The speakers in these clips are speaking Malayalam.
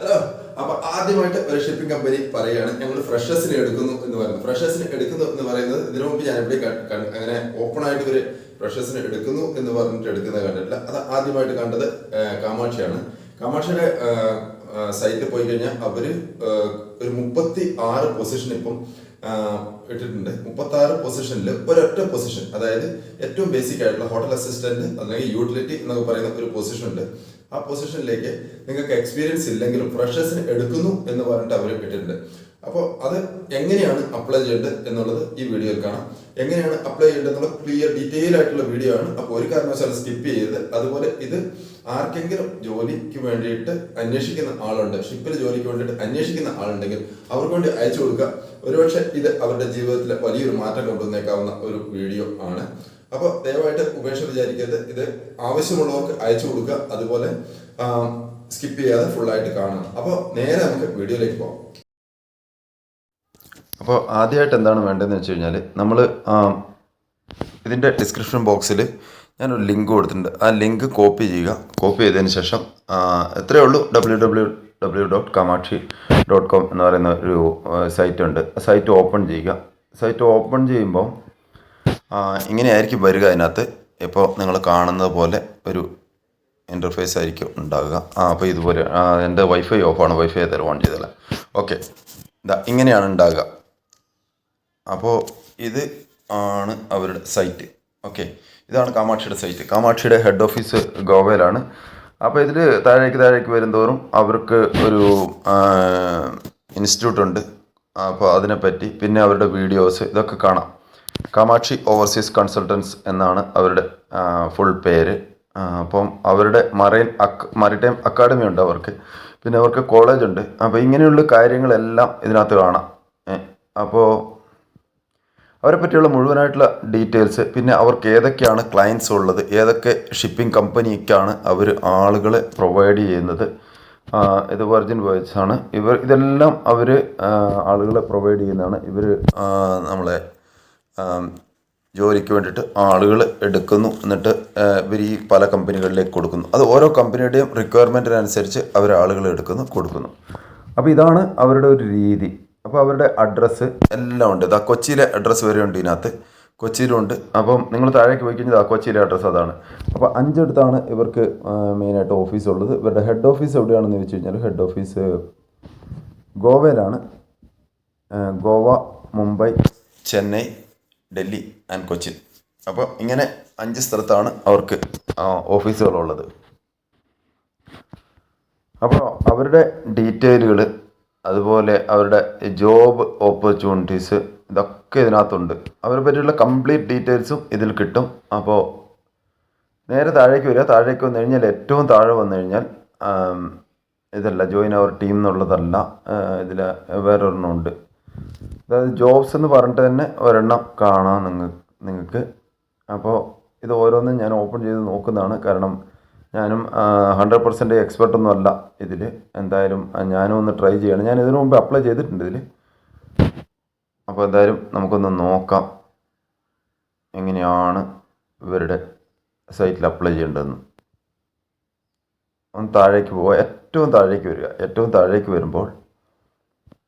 ഹലോ അപ്പൊ ആദ്യമായിട്ട് ഒരു ഷിപ്പിംഗ് കമ്പനി പറയുകയാണ് ഞങ്ങൾ ഫ്രഷേഴ്സിനെ എടുക്കുന്നു എന്ന് പറയുന്നത്. ഫ്രഷേഴ്സിനെ എടുക്കുന്നു എന്ന് പറയുന്നത് ഇതിനു മുമ്പ് ഞാൻ ക- അങ്ങനെ ഓപ്പൺ ആയിട്ട് ഒരു ഫ്രഷേഴ്സിനെ എടുക്കുന്നു എന്ന് പറഞ്ഞിട്ട് എടുക്കുന്നത് കണ്ടിട്ടില്ല. അത് ആദ്യമായിട്ട് കണ്ടത് കാമാക്ഷിയാണ്. കാമാക്ഷിയുടെ സൈറ്റിൽ പോയി കഴിഞ്ഞാൽ അവർ ഒരു മുപ്പത്തി ആറ് പൊസിഷൻ ഇപ്പം ഇട്ടിട്ടുണ്ട്. മുപ്പത്തി ആറ് പൊസിഷനിൽ ഒരൊറ്റ പൊസിഷൻ അതായത് ഏറ്റവും ബേസിക് ആയിട്ടുള്ള ഹോട്ടൽ അസിസ്റ്റന്റ് അല്ലെങ്കിൽ യൂട്ടിലിറ്റി എന്നൊക്കെ പറയുന്ന ഒരു പൊസിഷൻ ഉണ്ട്. ആ പൊസിഷനിലേക്ക് നിങ്ങൾക്ക് എക്സ്പീരിയൻസ് ഇല്ലെങ്കിലും ഫ്രഷേഴ്സിന് എടുക്കുന്നു എന്ന് പറഞ്ഞിട്ട് അവർ ഇട്ടിട്ടുണ്ട്. അപ്പോൾ അത് എങ്ങനെയാണ് അപ്ലൈ ചെയ്യേണ്ടത് എന്നുള്ളത് ഈ വീഡിയോയിൽ കാണാം. എങ്ങനെയാണ് അപ്ലൈ ചെയ്യേണ്ടത് എന്നുള്ള ക്ലിയർ ഡീറ്റെയിൽ ആയിട്ടുള്ള വീഡിയോ ആണ്. അപ്പോൾ ഒരു കാരണവശാലും സ്കിപ്പ് ചെയ്ത് അതുപോലെ ഇത് ആർക്കെങ്കിലും ജോലിക്ക് വേണ്ടിയിട്ട് അന്വേഷിക്കുന്ന ആളുണ്ട് ഷിപ്പിൽ ജോലിക്ക് വേണ്ടിയിട്ട് അന്വേഷിക്കുന്ന ആളുണ്ടെങ്കിൽ അവർക്ക് വേണ്ടി അയച്ചു കൊടുക്കുക. ഒരുപക്ഷെ ഇത് അവരുടെ ജീവിതത്തിൽ വലിയൊരു മാറ്റം കൊണ്ടുവന്നേക്കാവുന്ന ഒരു വീഡിയോ ആണ്. അപ്പോൾ ദയവായിട്ട് ഉപേക്ഷ വിചാരിക്കരുത്. ഇത് ആവശ്യമുള്ളവർക്ക് അയച്ചു കൊടുക്കുക. അതുപോലെ സ്കിപ്പ് ചെയ്യാതെ ഫുള്ളായിട്ട് കാണുക. അപ്പോൾ നേരെ നമുക്ക് വീഡിയോയിലേക്ക് പോകാം. അപ്പോൾ ആദ്യമായിട്ട് എന്താണ് വേണ്ടതെന്ന് വെച്ച് കഴിഞ്ഞാൽ നമ്മൾ ഇതിന്റെ ഡിസ്ക്രിപ്ഷൻ ബോക്സിൽ ഞാനൊരു ലിങ്ക് കൊടുത്തിട്ടുണ്ട്. ആ ലിങ്ക് കോപ്പി ചെയ്യുക. കോപ്പി ചെയ്തതിന് ശേഷം എത്രയേ ഉള്ളൂ? W W W dot Kamakshi dot com എന്ന് പറയുന്ന ഒരു സൈറ്റ് ഉണ്ട്. സൈറ്റ് ഓപ്പൺ ചെയ്യുക. സൈറ്റ് ഓപ്പൺ ചെയ്യുമ്പോൾ ഇങ്ങനെയായിരിക്കും വരിക അതിനകത്ത്. ഇപ്പോൾ നിങ്ങൾ കാണുന്നത് പോലെ ഒരു ഇന്റർഫേസ് ആയിരിക്കും ഉണ്ടാകുക. ആ അപ്പോൾ ഇതുപോലെ എന്റെ വൈഫൈ ഓഫാണ് വൈഫൈ ഏതായാലും ഓൺ ചെയ്തല്ല? ഓക്കെ ഇതാ ഇങ്ങനെയാണ് ഉണ്ടാകുക. അപ്പോൾ ഇത് ആണ് അവരുടെ സൈറ്റ് ഓക്കെ ഇതാണ് കാമാക്ഷിയുടെ സൈറ്റ് കാമാക്ഷിയുടെ ഹെഡ് ഓഫീസ് ഗോവയിലാണ്. അപ്പോൾ ഇതിൽ താഴേക്ക് താഴേക്ക് വരുന്തോറും അവർക്ക് ഒരു ഇൻസ്റ്റിറ്റ്യൂട്ട് ഉണ്ട്. അപ്പോൾ അതിനെപ്പറ്റി പിന്നെ അവരുടെ വീഡിയോസ് ഇതൊക്കെ കാണാം. കാമാക്ഷി ഓവർസീസ് കൺസൾട്ടൻസ് എന്നാണ് അവരുടെ ഫുൾ പേര്. അപ്പം അവരുടെ മറൈൻ അക് മറിടൈം അക്കാഡമി ഉണ്ട് അവർക്ക്. പിന്നെ അവർക്ക് കോളേജ് ഉണ്ട്. അപ്പോൾ ഇങ്ങനെയുള്ള കാര്യങ്ങളെല്ലാം ഇതിനകത്ത് കാണാം. അപ്പോൾ അവരെ പറ്റിയുള്ള മുഴുവനായിട്ടുള്ള ഡീറ്റെയിൽസ് പിന്നെ അവർക്ക് ഏതൊക്കെയാണ് ക്ലയൻസ് ഉള്ളത് ഏതൊക്കെ ഷിപ്പിംഗ് കമ്പനിക്കാണ് അവർ ആളുകളെ പ്രൊവൈഡ് ചെയ്യുന്നത്. ഇത് വെർജിൻ വേർഡ്സ് ആണ്. ഇവർ ഇതെല്ലാം അവർ ആളുകളെ പ്രൊവൈഡ് ചെയ്യുന്നതാണ്. ഇവർ നമ്മളെ ജോലിക്ക് വേണ്ടിയിട്ട് ആളുകൾ എടുക്കുന്നു. എന്നിട്ട് ഇവർ ഈ പല കമ്പനികളിലേക്ക് കൊടുക്കുന്നു. അത് ഓരോ കമ്പനിയുടെയും റിക്വയർമെന്റിനനുസരിച്ച് അവർ ആളുകളെ എടുക്കുന്നു കൊടുക്കുന്നു. അപ്പോൾ ഇതാണ് അവരുടെ ഒരു രീതി. അപ്പോൾ അവരുടെ അഡ്രസ്സ് എല്ലാം ഉണ്ട്. ഇതാ കൊച്ചിയിലെ അഡ്രസ്സ് വരെ ഉണ്ട് ഇതിനകത്ത്. കൊച്ചിയിലുണ്ട്. അപ്പം നിങ്ങൾ താഴേക്ക് പോയി കഴിഞ്ഞാൽ കൊച്ചിയിലെ അഡ്രസ്സ് അതാണ്. അപ്പോൾ അഞ്ചെടുത്താണ് ഇവർക്ക് മെയിനായിട്ട് ഓഫീസ് ഉള്ളത്. ഇവരുടെ ഹെഡ് ഓഫീസ് എവിടെയാണെന്ന് ചോദിച്ചു കഴിഞ്ഞാൽ ഹെഡ് ഓഫീസ് ഗോവയിലാണ്. ഗോവ മുംബൈ ചെന്നൈ ഡൽഹി ആൻഡ് കൊച്ചിൻ. അപ്പോൾ ഇങ്ങനെ അഞ്ച് സ്ഥലത്താണ് അവർക്ക് ഓഫീസുകളുള്ളത് അപ്പോൾ അവരുടെ ഡീറ്റെയിലുകൾ അതുപോലെ അവരുടെ ജോബ് ഓപ്പർച്യൂണിറ്റീസ് ഇതൊക്കെ ഇതിനകത്തുണ്ട്. അവരെ പറ്റിയുള്ള കംപ്ലീറ്റ് ഡീറ്റെയിൽസും ഇതിൽ കിട്ടും. അപ്പോൾ നേരെ താഴേക്ക് വരിക. താഴേക്ക് വന്നു കഴിഞ്ഞാൽ ഏറ്റവും താഴെ വന്നു കഴിഞ്ഞാൽ ഇതല്ല ജോയിൻ അവർ ടീം എന്നുള്ളതല്ല ഇതിൽ വേറൊരെണ്ണം ഉണ്ട്. അതായത് ജോബ്സ് എന്ന് പറഞ്ഞിട്ട് തന്നെ ഒരെണ്ണം കാണാം നിങ്ങൾ നിങ്ങൾക്ക്. അപ്പോൾ ഇത് ഓരോന്നും ഞാൻ ഓപ്പൺ ചെയ്ത് നോക്കുന്നതാണ്. കാരണം ഞാനും ഹൺഡ്രഡ് പെർസെന്റ് എക്സ്പെർട്ടൊന്നും അല്ല ഇതിൽ എന്തായാലും ഞാനും ഒന്ന് ട്രൈ ചെയ്യണം. ഞാൻ ഇതിനു മുമ്പ് അപ്ലൈ ചെയ്തിട്ടുണ്ട് ഇതിൽ അപ്പോൾ എന്തായാലും നമുക്കൊന്ന് നോക്കാം എങ്ങനെയാണ് ഇവരുടെ സൈറ്റിൽ അപ്ലൈ ചെയ്യേണ്ടതെന്ന്. ഒന്ന് താഴേക്ക് പോവുക ഏറ്റവും താഴേക്ക് വരിക. ഏറ്റവും താഴേക്ക് വരുമ്പോൾ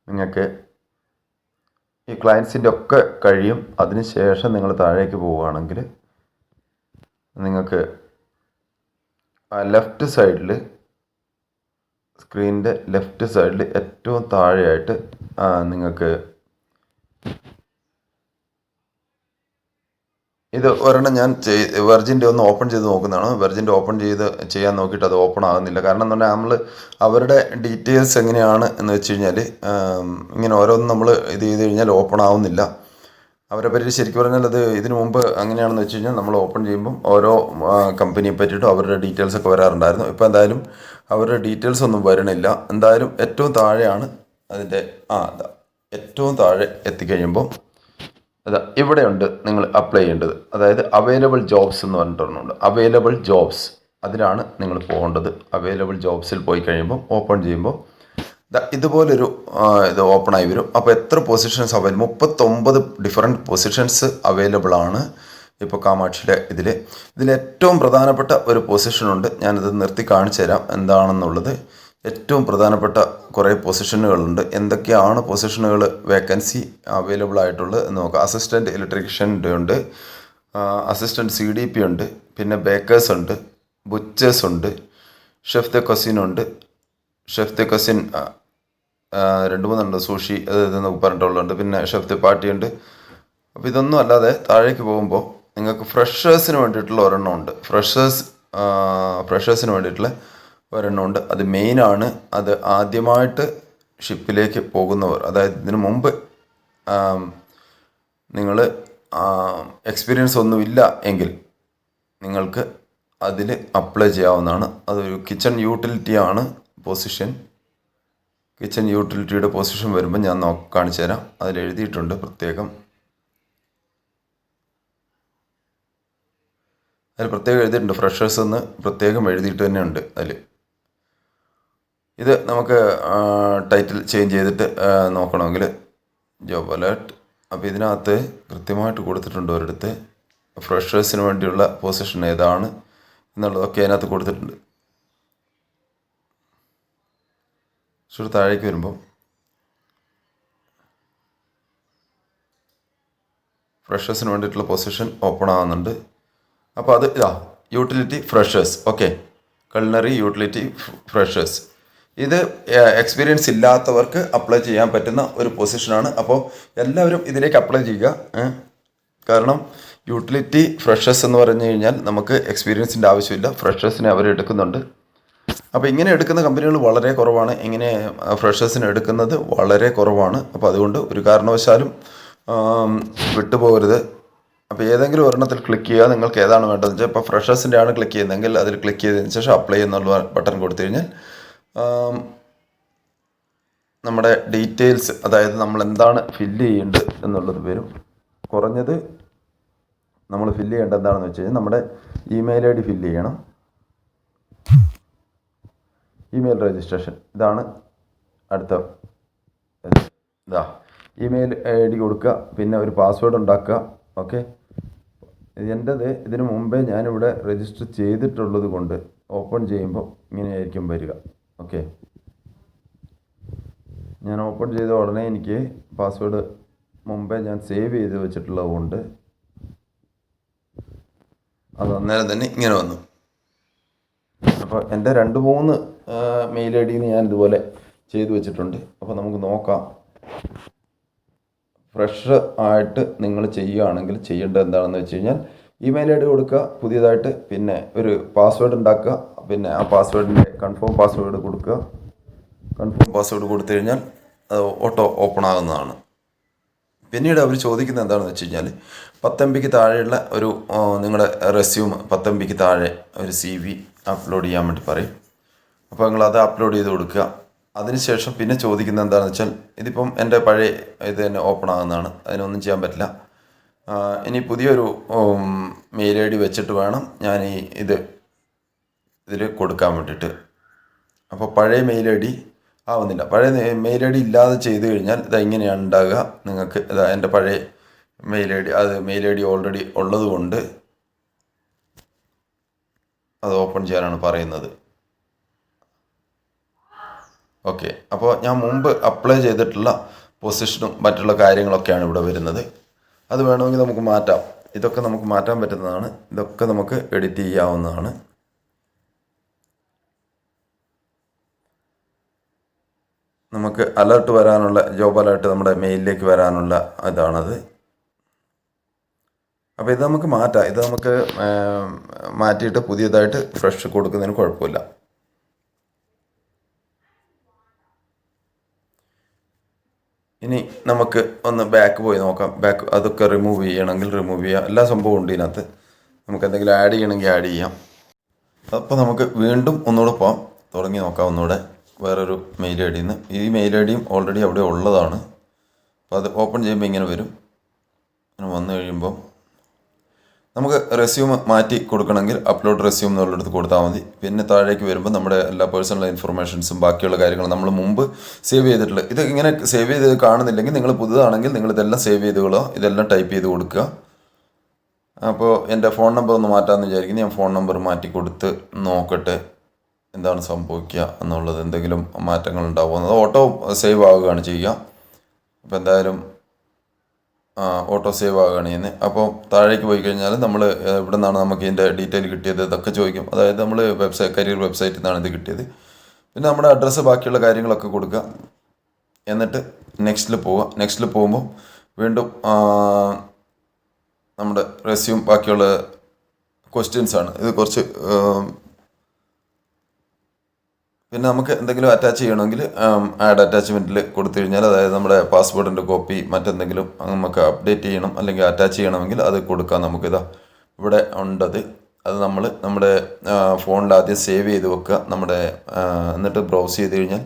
നിങ്ങൾക്ക് ഈ ക്ലയൻസിന്റെ ഒക്കെ കഴിയും. അതിന് ശേഷം നിങ്ങൾ താഴേക്ക് പോവുകയാണെങ്കിൽ നിങ്ങൾക്ക് ലെഫ്റ്റ് സൈഡിൽ സ്ക്രീനിന്റെ ലെഫ്റ്റ് സൈഡിൽ ഏറ്റവും താഴെയായിട്ട് നിങ്ങൾക്ക് ഇത് ഒരെണ്ണം ഞാൻ വെർജിന്റെ ഒന്ന് ഓപ്പൺ ചെയ്ത് നോക്കുന്നതാണ്. വെർജിന്റെ ഓപ്പൺ ചെയ്ത് ചെയ്യാൻ നോക്കിയിട്ട് അത് ഓപ്പൺ ആകുന്നില്ല. കാരണം എന്ന് പറഞ്ഞാൽ നമ്മൾ അവരുടെ ഡീറ്റെയിൽസ് എങ്ങനെയാണ് എന്ന് വെച്ച് കഴിഞ്ഞാൽ ഇങ്ങനെ ഓരോന്നും നമ്മൾ ഇത് ചെയ്ത് കഴിഞ്ഞാൽ ഓപ്പൺ ആവുന്നില്ല. അവരെ പറ്റി ശരിക്കും പറഞ്ഞാൽ അത് ഇതിനു മുമ്പ് അങ്ങനെയാണെന്ന് വെച്ച് കഴിഞ്ഞാൽ നമ്മൾ ഓപ്പൺ ചെയ്യുമ്പം ഓരോ കമ്പനിയെ പറ്റിയിട്ടും അവരുടെ ഡീറ്റെയിൽസ് ഒക്കെ വരാറുണ്ടായിരുന്നു. ഇപ്പോൾ എന്തായാലും അവരുടെ ഡീറ്റെയിൽസ് ഒന്നും വരണില്ല. എന്തായാലും ഏറ്റവും താഴെയാണ് അതിന്റെ ആ അതാ ഏറ്റവും താഴെ എത്തിക്കഴിയുമ്പോൾ അതാ ഇവിടെയുണ്ട് നിങ്ങൾ അപ്ലൈ ചെയ്യേണ്ടത്. അതായത് അവൈലബിൾ ജോബ്സ് എന്ന് പറഞ്ഞിട്ടുണ്ട് അവൈലബിൾ ജോബ്സ് അതിലാണ് നിങ്ങൾ പോകേണ്ടത്. അവൈലബിൾ ജോബ്സിൽ പോയി കഴിയുമ്പോൾ ഓപ്പൺ ചെയ്യുമ്പോൾ ഇതുപോലൊരു ഇത് ഓപ്പൺ ആയി വരും. അപ്പോൾ എത്ര പൊസിഷൻസ് അവൈലബിൾ മുപ്പത്തൊമ്പത് ഡിഫറെന്റ് പൊസിഷൻസ് അവൈലബിൾ ആണ് ഇപ്പോൾ കാമാക്ഷിയുടെ ഇതിൽ ഇതിൽ ഏറ്റവും പ്രധാനപ്പെട്ട ഒരു പൊസിഷനുണ്ട് ഞാനിത് നിർത്തി കാണിച്ചു തരാം എന്താണെന്നുള്ളത്. ഏറ്റവും പ്രധാനപ്പെട്ട കുറേ പൊസിഷനുകളുണ്ട് എന്തൊക്കെയാണ് പൊസിഷനുകൾ വേക്കൻസി അവൈലബിൾ ആയിട്ടുള്ളത് എന്ന് നോക്കാം. അസിസ്റ്റന്റ് ഇലക്ട്രീഷ്യന്റെ ഉണ്ട്. അസിസ്റ്റന്റ് സി ഡി പി ഉണ്ട്. പിന്നെ ബേക്കേഴ്സ് ഉണ്ട്. ബുച്ചേഴ്സ് ഉണ്ട്. ഷെഫ് ദ കസിൻ ഉണ്ട്. ഷെഫ് ദ കസിൻ രണ്ട് മൂന്നുണ്ട്. സൂഷി അത് ഇതെന്നൊക്കെ പറഞ്ഞിട്ടുള്ളുണ്ട് പിന്നെ ഷെഫ് പാട്ടിയുണ്ട്. അപ്പോൾ ഇതൊന്നും അല്ലാതെ താഴേക്ക് പോകുമ്പോൾ നിങ്ങൾക്ക് ഫ്രഷേഴ്സിന് വേണ്ടിയിട്ടുള്ള ഒരെണ്ണം ഉണ്ട്. ഫ്രഷേഴ്സ് ഫ്രഷേഴ്സിന് വേണ്ടിയിട്ടുള്ള ഒരെണ്ണം ഉണ്ട്. അത് മെയിനാണ് അത് ആദ്യമായിട്ട് ഷിപ്പിലേക്ക് പോകുന്നവർ അതായത് ഇതിനു മുമ്പ് നിങ്ങൾ എക്സ്പീരിയൻസ് ഒന്നുമില്ല എങ്കിൽ നിങ്ങൾക്ക് അതിൽ അപ്ലൈ ചെയ്യാവുന്നതാണ്. അതൊരു കിച്ചൺ യൂട്ടിലിറ്റി ആണ്. പൊസിഷൻ കിച്ചൺ യൂട്ടിലിറ്റിയുടെ പൊസിഷൻ വരുമ്പോൾ ഞാൻ നോ കാണിച്ചു തരാം. അതിൽ എഴുതിയിട്ടുണ്ട് പ്രത്യേകം. അതിൽ പ്രത്യേകം എഴുതിയിട്ടുണ്ട്. ഫ്രഷേഴ്സ് എന്ന് പ്രത്യേകം എഴുതിയിട്ട് തന്നെ ഉണ്ട് അതിൽ. ഇത് നമുക്ക് ടൈറ്റിൽ ചേഞ്ച് ചെയ്തിട്ട് നോക്കണമെങ്കിൽ ജോബ് അലേർട്ട് അപ്പോൾ ഇതിനകത്ത് കൃത്യമായിട്ട് കൊടുത്തിട്ടുണ്ട് ഒരിടത്ത്. ഫ്രഷേഴ്സിന് വേണ്ടിയുള്ള പൊസിഷൻ ഏതാണ് എന്നുള്ളതൊക്കെ അതിനകത്ത് കൊടുത്തിട്ടുണ്ട്. പക്ഷേ താഴേക്ക് വരുമ്പോൾ ഫ്രഷേഴ്സിന് വേണ്ടിയിട്ടുള്ള പൊസിഷൻ ഓപ്പൺ ആകുന്നുണ്ട് അപ്പോൾ അത് ഇതാ utility freshers okay culinary utility freshers ഇത് എക്സ്പീരിയൻസ് ഇല്ലാത്തവർക്ക് അപ്ലൈ ചെയ്യാൻ പറ്റുന്ന ഒരു പൊസിഷനാണ് അപ്പോൾ എല്ലാവരും ഇതിലേക്ക് അപ്ലൈ ചെയ്യുക കാരണം യൂട്ടിലിറ്റി ഫ്രഷേഴ്സ് എന്ന് പറഞ്ഞു കഴിഞ്ഞാൽ നമുക്ക് എക്സ്പീരിയൻസിന്റെ ആവശ്യമില്ല. ഫ്രഷേഴ്സിനെ അവർ എടുക്കുന്നുണ്ട് അപ്പോൾ ഇങ്ങനെ എടുക്കുന്ന കമ്പനികൾ വളരെ കുറവാണ്. ഇങ്ങനെ ഫ്രഷേഴ്സിന് എടുക്കുന്നത് വളരെ കുറവാണ്. അപ്പോൾ അതുകൊണ്ട് ഒരു കാരണവശാലും വിട്ടുപോകരുത്. അപ്പോൾ ഏതെങ്കിലും ഒരെണ്ണത്തിൽ ക്ലിക്ക് ചെയ്യുക നിങ്ങൾക്ക് ഏതാണ് വേണ്ടതെന്ന് വെച്ചാൽ ഇപ്പോൾ ഫ്രഷേഴ്സിന്റെ ആണ് ക്ലിക്ക് ചെയ്യുന്നതെങ്കിൽ അതിൽ ക്ലിക്ക് ചെയ്തതിന് ശേഷം അപ്ലൈ എന്നുള്ള ബട്ടൺ കൊടുത്തു കഴിഞ്ഞാൽ നമ്മുടെ ഡീറ്റെയിൽസ് അതായത് നമ്മൾ എന്താണ് ഫില്ല് ചെയ്യേണ്ടത് എന്നുള്ളത് വരും. കുറഞ്ഞത് നമ്മൾ ഫില്ല് ചെയ്യേണ്ടത് എന്താണെന്ന് വെച്ച് കഴിഞ്ഞാൽ നമ്മുടെ ഇമെയിൽ ഐ ഡി ഫില്ല് ചെയ്യണം. ഇമെയിൽ രജിസ്ട്രേഷൻ ഇതാണ് അടുത്ത ഇതാ. ഇമെയിൽ ഐ ഡി കൊടുക്കുക പിന്നെ ഒരു പാസ്വേഡ് ഉണ്ടാക്കുക ഓക്കെ എന്റെത് ഇതിനു മുമ്പേ ഞാനിവിടെ രജിസ്റ്റർ ചെയ്തിട്ടുള്ളത് കൊണ്ട് ഓപ്പൺ ചെയ്യുമ്പോൾ ഇങ്ങനെയായിരിക്കും വരിക ഓക്കെ ഞാൻ ഓപ്പൺ ചെയ്ത ഉടനെ എനിക്ക് പാസ്വേഡ് മുമ്പേ ഞാൻ സേവ് ചെയ്ത് വെച്ചിട്ടുള്ളതുകൊണ്ട് അത് അന്നേരം തന്നെ ഇങ്ങനെ വന്നു. അപ്പോൾ എന്റെ രണ്ട് മൂന്ന് മെയിൽ ഐ ഡിന്ന് ഞാൻ ഇതുപോലെ ചെയ്തു വെച്ചിട്ടുണ്ട്. അപ്പോൾ നമുക്ക് നോക്കാം. ഫ്രഷ് ആയിട്ട് നിങ്ങൾ ചെയ്യുകയാണെങ്കിൽ ചെയ്യേണ്ടത് എന്താണെന്ന് വെച്ച് കഴിഞ്ഞാൽ ഇമെയിൽ ഐ ഡി കൊടുക്കുക പുതിയതായിട്ട് പിന്നെ ഒരു പാസ്വേഡ് ഉണ്ടാക്കുക പിന്നെ ആ പാസ്വേഡിന്റെ കൺഫേം പാസ്വേഡ് കൊടുക്കുക. കൺഫേം പാസ്വേഡ് കൊടുത്തു കഴിഞ്ഞാൽ അത് ഓട്ടോ ഓപ്പൺ ആകുന്നതാണ്. പിന്നീട് അവർ ചോദിക്കുന്നത് എന്താണെന്ന് വെച്ച് കഴിഞ്ഞാൽ പത്ത് താഴെയുള്ള ഒരു നിങ്ങളുടെ റെസ്യൂം പത്ത് ബിക്ക് താഴെ ഒരു സി വി അപ്ലോഡ് ചെയ്യാൻ വേണ്ടി പറയും. അപ്പോൾ അത് അപ്ലോഡ് ചെയ്ത് കൊടുക്കുക. അതിനുശേഷം പിന്നെ ചോദിക്കുന്നത് എന്താണെന്ന് വെച്ചാൽ ഇതിപ്പം എന്റെ പഴയ ഇത് തന്നെ ഓപ്പൺ ആകുന്നതാണ്. അതിനൊന്നും ചെയ്യാൻ പറ്റില്ല. ഇനി പുതിയൊരു മെയിൽ ഐ ഡി വെച്ചിട്ട് വേണം ഞാൻ ഈ ഇത് ഇതിൽ കൊടുക്കാൻ വേണ്ടിയിട്ട്. അപ്പോൾ പഴയ മെയിൽ ഐ ഡി ആവുന്നില്ല. പഴയ മെയിൽ ഐ ഡി ഇല്ലാതെ ചെയ്ത് കഴിഞ്ഞാൽ ഇത് എങ്ങനെയാണ് ഉണ്ടാകുക? നിങ്ങൾക്ക് ഇതാ എന്റെ പഴയ മെയിൽ ഐ ഡി അത് മെയിൽ ഐ ഡി ഓൾറെഡി ഉള്ളത് കൊണ്ട് അത് ഓപ്പൺ ചെയ്യാനാണ് പറയുന്നത്. ഓക്കെ. അപ്പോൾ ഞാൻ മുമ്പ് അപ്ലൈ ചെയ്തിട്ടുള്ള പൊസിഷനും മറ്റുള്ള കാര്യങ്ങളൊക്കെയാണ് ഇവിടെ വരുന്നത്. അത് വേണമെങ്കിൽ നമുക്ക് മാറ്റാം. ഇതൊക്കെ നമുക്ക് മാറ്റാൻ പറ്റുന്നതാണ്. ഇതൊക്കെ നമുക്ക് എഡിറ്റ് ചെയ്യാവുന്നതാണ്. നമുക്ക് അലേർട്ട് വരാനുള്ള ജോബ് അലേർട്ട് നമ്മുടെ മെയിലിലേക്ക് വരാനുള്ള ഇതാണത്. അപ്പോൾ ഇത് നമുക്ക് മാറ്റാം. ഇത് നമുക്ക് മാറ്റിയിട്ട് പുതിയതായിട്ട് ഫ്രഷ് കൊടുക്കുന്നതിന് കുഴപ്പമില്ല. ഇനി നമുക്ക് ഒന്ന് ബാക്ക് പോയി നോക്കാം. ബാക്ക് അതൊക്കെ റിമൂവ് ചെയ്യണമെങ്കിൽ റിമൂവ് ചെയ്യാം. എല്ലാ സംഭവവും ഉണ്ട് ഇതിനകത്ത്. നമുക്ക് എന്തെങ്കിലും ആഡ് ചെയ്യണമെങ്കിൽ ആഡ് ചെയ്യാം. അപ്പോൾ നമുക്ക് വീണ്ടും ഒന്നുകൂടെ പോകാം തുടങ്ങി നോക്കാം ഒന്നുകൂടെ. വേറൊരു മെയിൽ ഐ ഡിന്ന് ഈ മെയിൽ ഐ ഡിയും ഓൾറെഡി അവിടെ ഉള്ളതാണ്. അപ്പോൾ അത് ഓപ്പൺ ചെയ്യുമ്പോൾ ഇങ്ങനെ വരും. വന്നു കഴിയുമ്പോൾ നമുക്ക് റെസ്യൂം മാറ്റി കൊടുക്കണമെങ്കിൽ അപ്ലോഡ് റെസ്യൂം എന്നുള്ളിടത്ത് കൊടുത്താൽ മതി. പിന്നെ താഴേക്ക് വരുമ്പോൾ നമ്മുടെ എല്ലാ പേഴ്സണൽ ഇൻഫർമേഷൻസും ബാക്കിയുള്ള കാര്യങ്ങളും നമ്മൾ മുമ്പ് സേവ് ചെയ്തിട്ടുള്ള ഇത് ഇങ്ങനെ സേവ് ചെയ്ത് കാണുന്നില്ലെങ്കിൽ നിങ്ങൾ പുതുതാണെങ്കിൽ നിങ്ങൾ ഇതെല്ലാം സേവ് ചെയ്തുകൊള്ളുക ഇതെല്ലാം ടൈപ്പ് ചെയ്ത് കൊടുക്കുക. അപ്പോൾ എന്റെ ഫോൺ നമ്പർ ഒന്ന് മാറ്റാമെന്ന് വിചാരിക്കുന്നു. ഞാൻ ഫോൺ നമ്പർ മാറ്റി കൊടുത്ത് നോക്കട്ടെ എന്താണ് സംഭവിക്കുക എന്നുള്ളത്. എന്തെങ്കിലും മാറ്റങ്ങൾ ഉണ്ടാവുമോ? അത് ഓട്ടോ സേവ് ആവുകയാണ് ചെയ്യുക. അപ്പോൾ എന്തായാലും ഓട്ടോ സേവ് ആവുകയാണ് അപ്പോൾ താഴേക്ക് പോയി കഴിഞ്ഞാൽ നമ്മൾ ഇവിടെ നിന്നാണ് നമുക്ക് ഇതിന്റെ ഡീറ്റെയിൽ കിട്ടിയത് ഇതൊക്കെ ചോദിക്കും. അതായത് നമ്മൾ വെബ്സൈറ്റ് കരിയർ വെബ്സൈറ്റിൽ നിന്നാണ് ഇത് കിട്ടിയത്. പിന്നെ നമ്മുടെ അഡ്രസ്സ് ബാക്കിയുള്ള കാര്യങ്ങളൊക്കെ കൊടുക്കുക എന്നിട്ട് നെക്സ്റ്റിൽ പോവുക. നെക്സ്റ്റിൽ പോകുമ്പോൾ വീണ്ടും നമ്മുടെ റെസ്യൂം ബാക്കിയുള്ള ക്വസ്റ്റ്യൻസ് ആണ്. ഇത് കുറച്ച് പിന്നെ നമുക്ക് എന്തെങ്കിലും അറ്റാച്ച് ചെയ്യണമെങ്കിൽ ആഡ് അറ്റാച്ച്മെന്റിൽ കൊടുത്തു കഴിഞ്ഞാൽ അതായത് നമ്മുടെ പാസ്പോർട്ടിന്റെ കോപ്പി മറ്റെന്തെങ്കിലും നമുക്ക് അപ്ഡേറ്റ് ചെയ്യണം അല്ലെങ്കിൽ അറ്റാച്ച് ചെയ്യണമെങ്കിൽ അത് കൊടുക്കാം നമുക്കിതാ. ഇവിടെ ഉണ്ടത്. അത് നമ്മൾ നമ്മുടെ ഫോണിൽ ആദ്യം സേവ് ചെയ്ത് വെക്കുക. നമ്മുടെ എന്നിട്ട് ബ്രൗസ് ചെയ്ത് കഴിഞ്ഞാൽ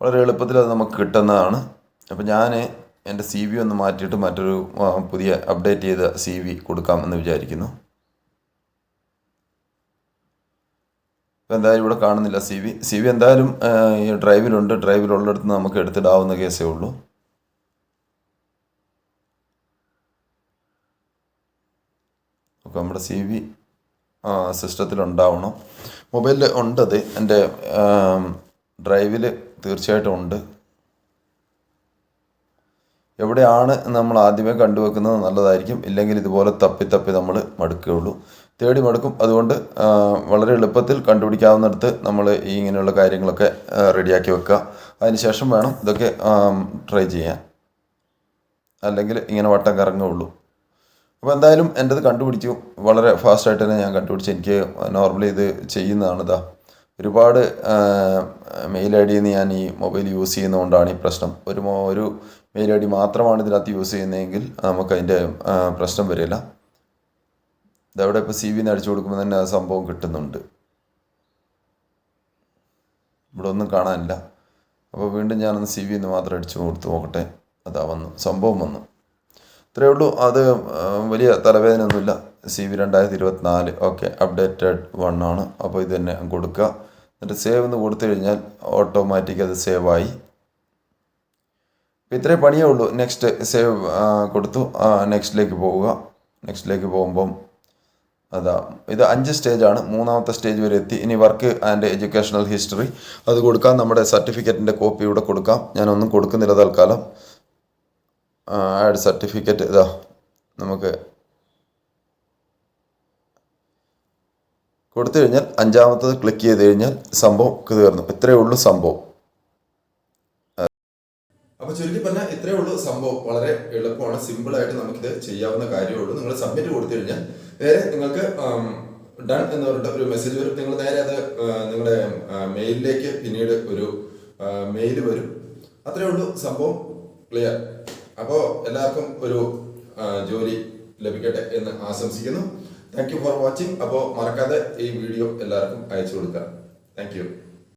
വളരെ എളുപ്പത്തിൽ അത് നമുക്ക് കിട്ടുന്നതാണ്. അപ്പോൾ ഞാൻ എന്റെ സി വി ഒന്ന് മാറ്റിയിട്ട് മറ്റൊരു പുതിയ അപ്ഡേറ്റ് ചെയ്ത സി വി കൊടുക്കാം എന്ന് വിചാരിക്കുന്നു. ഇപ്പം എന്തായാലും ഇവിടെ കാണുന്നില്ല. സി വി സി വി എന്തായാലും ഈ ഡ്രൈവിലുണ്ട്. ഡ്രൈവിലുള്ളിടത്ത് നമുക്ക് എടുത്തിടാവുന്ന കേസേ ഉള്ളൂ. അപ്പോൾ നമ്മുടെ സി വി സിസ്റ്റത്തിൽ ഉണ്ടാവണം മൊബൈലിൽ ഉണ്ടത് എന്റെ ഡ്രൈവിൽ തീർച്ചയായിട്ടും ഉണ്ട്. എവിടെയാണ് നമ്മൾ ആദ്യമേ കണ്ടുവെക്കുന്നത് നല്ലതായിരിക്കും. ഇല്ലെങ്കിൽ ഇതുപോലെ തപ്പി തപ്പി നമ്മൾ മടുക്കുകയുള്ളൂ. തേടി മടുക്കും. അതുകൊണ്ട് വളരെ എളുപ്പത്തിൽ കണ്ടുപിടിക്കാവുന്നിടത്ത് നമ്മൾ ഈ ഇങ്ങനെയുള്ള കാര്യങ്ങളൊക്കെ റെഡിയാക്കി വെക്കുക. അതിനുശേഷം വേണം ഇതൊക്കെ ട്രൈ ചെയ്യാൻ. അല്ലെങ്കിൽ ഇങ്ങനെ വട്ടം കറങ്ങുകയുള്ളൂ. അപ്പോൾ എന്തായാലും എന്റെത് കണ്ടുപിടിച്ചു. വളരെ ഫാസ്റ്റായിട്ട് തന്നെ ഞാൻ കണ്ടുപിടിച്ചു. എനിക്ക് നോർമലി ഇത് ചെയ്യുന്നതാണ് ഇതാ. ഒരുപാട് മെയിൽ ഐ ഡിയിൽ നിന്ന് ഞാൻ ഈ മൊബൈൽ യൂസ് ചെയ്യുന്നതുകൊണ്ടാണ് ഈ പ്രശ്നം. ഒരു ഒരു മെയിൽ ഐ ഡി മാത്രമാണ് ഇതിനകത്ത് യൂസ് ചെയ്യുന്നതെങ്കിൽ നമുക്ക് അതിന്റെ പ്രശ്നം വരില്ല. ഇതവിടെ ഇപ്പോൾ സി വിന്ന് അടിച്ചു കൊടുക്കുമ്പോൾ തന്നെ ആ സംഭവം കിട്ടുന്നുണ്ട്. ഇവിടെ ഒന്നും കാണാനില്ല. അപ്പോൾ വീണ്ടും ഞാനൊന്ന് സി വിന്ന് മാത്രം അടിച്ചു കൊടുത്ത് നോക്കട്ടെ. അതാ വന്നു. സംഭവം വന്നു. ഇത്രയേ ഉള്ളൂ. അത് വലിയ തലവേദന ഒന്നുമില്ല സി വി രണ്ടായിരത്തി ഇരുപത്തിനാല് ഓക്കെ. അപ്ഡേറ്റഡ് വൺ ആണ്. അപ്പോൾ ഇത് തന്നെ കൊടുക്കുക. എന്നിട്ട് സേവ് എന്ന് കൊടുത്തു കഴിഞ്ഞാൽ ഓട്ടോമാറ്റിക് അത് സേവ് ആയി. അപ്പോൾ ഇത്രേ പണിയേ ഉള്ളൂ. നെക്സ്റ്റ് സേവ് കൊടുത്തു. നെക്സ്റ്റിലേക്ക് പോവുക. നെക്സ്റ്റിലേക്ക് പോകുമ്പം അതാ ഇത് അഞ്ച് ആണ് മൂന്നാമത്തെ സ്റ്റേജ് വരെ എത്തി. ഇനി വർക്ക് ആൻഡ് എഡ്യൂക്കേഷണൽ ഹിസ്റ്ററി. അത് കൊടുക്കാം. നമ്മുടെ സർട്ടിഫിക്കറ്റിന്റെ കോപ്പി ഇവിടെ കൊടുക്കാം. ഞാനൊന്നും കൊടുക്കുന്നില്ല തൽക്കാലം. ആഡ് സർട്ടിഫിക്കറ്റ് ഇതാ നമുക്ക് കൊടുത്തു കഴിഞ്ഞാൽ അഞ്ചാമത്തത് ക്ലിക്ക് ചെയ്ത് കഴിഞ്ഞാൽ സംഭവം തീർന്നു. ഇത്രയേ ഉള്ളൂ സംഭവം. അപ്പോൾ ചുരുക്കി പറഞ്ഞാൽ ഇത്രയേ ഉള്ളൂ സംഭവം. വളരെ എളുപ്പമാണ്. സിമ്പിൾ ആയിട്ട് നമുക്കിത് ചെയ്യാവുന്ന കാര്യമേ ഉള്ളൂ. നിങ്ങൾ സബ്മിറ്റ് കൊടുത്തു കഴിഞ്ഞാൽ നേരെ നിങ്ങൾക്ക് ഡൺ എന്ന് പറഞ്ഞിട്ട് ഒരു മെസ്സേജ് വരും. നിങ്ങൾ നേരെ അത് നിങ്ങളുടെ മെയിലിലേക്ക് പിന്നീട് ഒരു മെയിൽ വരും. അത്രയേ ഉള്ളൂ സംഭവം. ക്ലിയർ അപ്പോൾ എല്ലാവർക്കും ഒരു ജോലി ലഭിക്കട്ടെ എന്ന് ആശംസിക്കുന്നു. താങ്ക് യു ഫോർ വാച്ചിങ് അപ്പോൾ മറക്കാതെ ഈ വീഡിയോ എല്ലാവർക്കും അയച്ചു കൊടുക്കുക. Thank you